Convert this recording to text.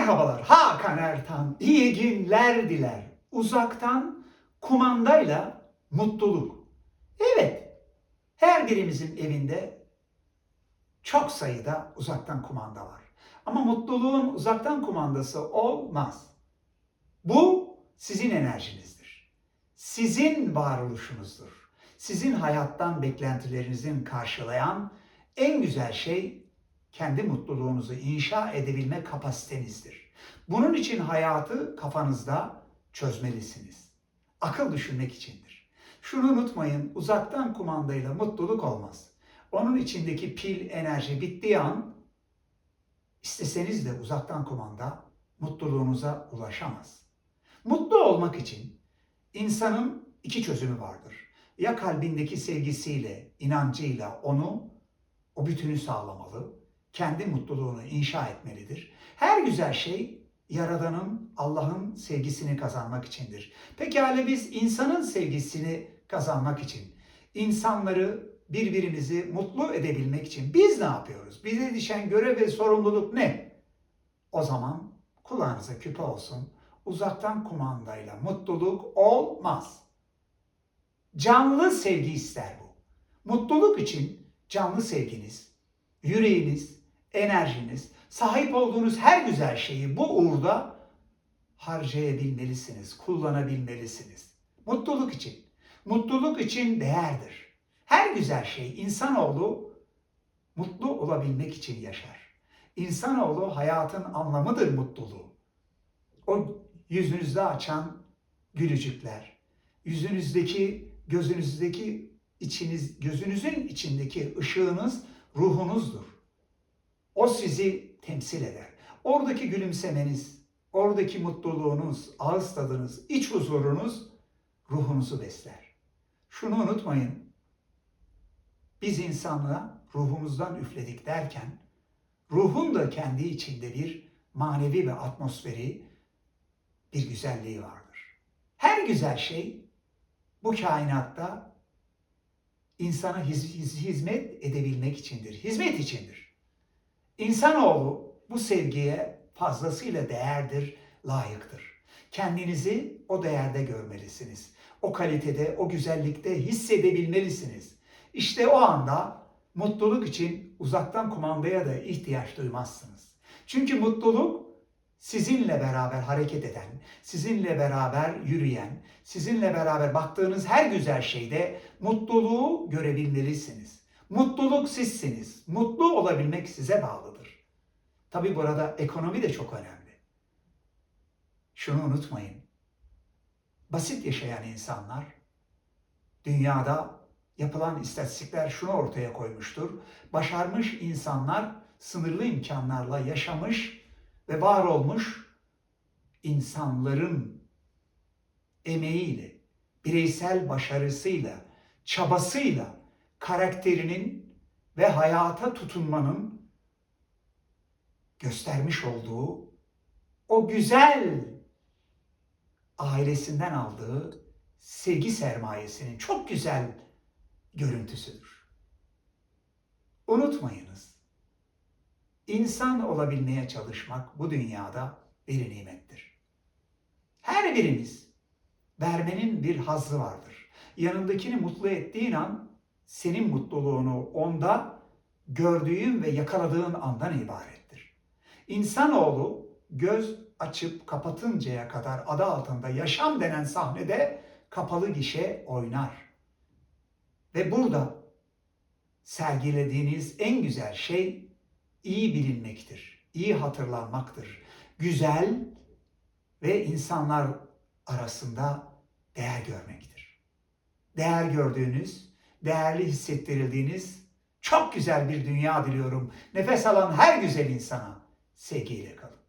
Merhabalar, Hakan Ertan. İyi günler diler. Uzaktan kumandayla mutluluk. Evet, her birimizin evinde çok sayıda uzaktan kumanda var. Ama mutluluğun uzaktan kumandası olmaz. Bu sizin enerjinizdir. Sizin varoluşunuzdur. Sizin hayattan beklentilerinizin karşılayan en güzel şey kendi mutluluğunuzu inşa edebilme kapasitenizdir. Bunun için hayatı kafanızda çözmelisiniz. Akıl düşünmek içindir. Şunu unutmayın, uzaktan kumandayla mutluluk olmaz. Onun içindeki pil, enerji bittiği an isteseniz de uzaktan kumanda mutluluğunuza ulaşamaz. Mutlu olmak için insanın iki çözümü vardır. Ya kalbindeki sevgisiyle, inancıyla onu, o bütünü sağlamalı, kendi mutluluğunu inşa etmelidir. Her güzel şey Yaradan'ın, Allah'ın sevgisini kazanmak içindir. Pekala biz insanın sevgisini kazanmak için, insanları, birbirimizi mutlu edebilmek için biz ne yapıyoruz? Bize düşen görev ve sorumluluk ne? O zaman kulağınıza küpe olsun. Uzaktan kumandayla mutluluk olmaz. Canlı sevgi ister bu. Mutluluk için canlı sevginiz, yüreğiniz, enerjiniz, sahip olduğunuz her güzel şeyi bu uğurda harcayabilmelisiniz, kullanabilmelisiniz. Mutluluk için. Mutluluk için değerdir. Her güzel şey insanoğlu mutlu olabilmek için yaşar. İnsanoğlu hayatın anlamıdır mutluluğu. O yüzünüzde açan gülücükler, yüzünüzdeki, gözünüzdeki içiniz, gözünüzün içindeki ışığınız ruhunuzdur. O sizi temsil eder. Oradaki gülümsemeniz, oradaki mutluluğunuz, ağız tadınız, iç huzurunuz ruhunuzu besler. Şunu unutmayın. Biz insanlığa ruhumuzdan üfledik derken ruhun da kendi içinde bir manevi ve atmosferi, bir güzelliği vardır. Her güzel şey bu kainatta insana hiz- hiz- hizmet edebilmek içindir, hizmet içindir. İnsanoğlu bu sevgiye fazlasıyla değerdir, layıktır. Kendinizi o değerde görmelisiniz. O kalitede, o güzellikte hissedebilmelisiniz. İşte o anda mutluluk için uzaktan kumandaya da ihtiyaç duymazsınız. Çünkü mutluluk sizinle beraber hareket eden, sizinle beraber yürüyen, sizinle beraber baktığınız her güzel şeyde mutluluğu görebilmelisiniz. Mutluluk sizsiniz. Mutlu olabilmek size bağlıdır. Tabi burada ekonomi de çok önemli. Şunu unutmayın. Basit yaşayan insanlar dünyada yapılan istatistikler şunu ortaya koymuştur. Başarmış insanlar sınırlı imkanlarla yaşamış ve var olmuş insanların emeğiyle, bireysel başarısıyla, çabasıyla karakterinin ve hayata tutunmanın göstermiş olduğu o güzel ailesinden aldığı sevgi sermayesinin çok güzel görüntüsüdür. Unutmayınız. İnsan olabilmeye çalışmak bu dünyada bir nimettir. Her birimiz vermenin bir hazzı vardır. Yanındakini mutlu ettiğin an senin mutluluğunu onda gördüğün ve yakaladığın andan ibarettir. İnsanoğlu göz açıp kapatıncaya kadar adı altında yaşam denen sahnede kapalı gişe oynar. Ve burada sergilediğiniz en güzel şey iyi bilinmektir, iyi hatırlanmaktır. Güzel ve insanlar arasında değer görmektir. Değer gördüğünüz, değerli hissettirildiğiniz çok güzel bir dünya diliyorum. Nefes alan her güzel insana sevgiyle kalın.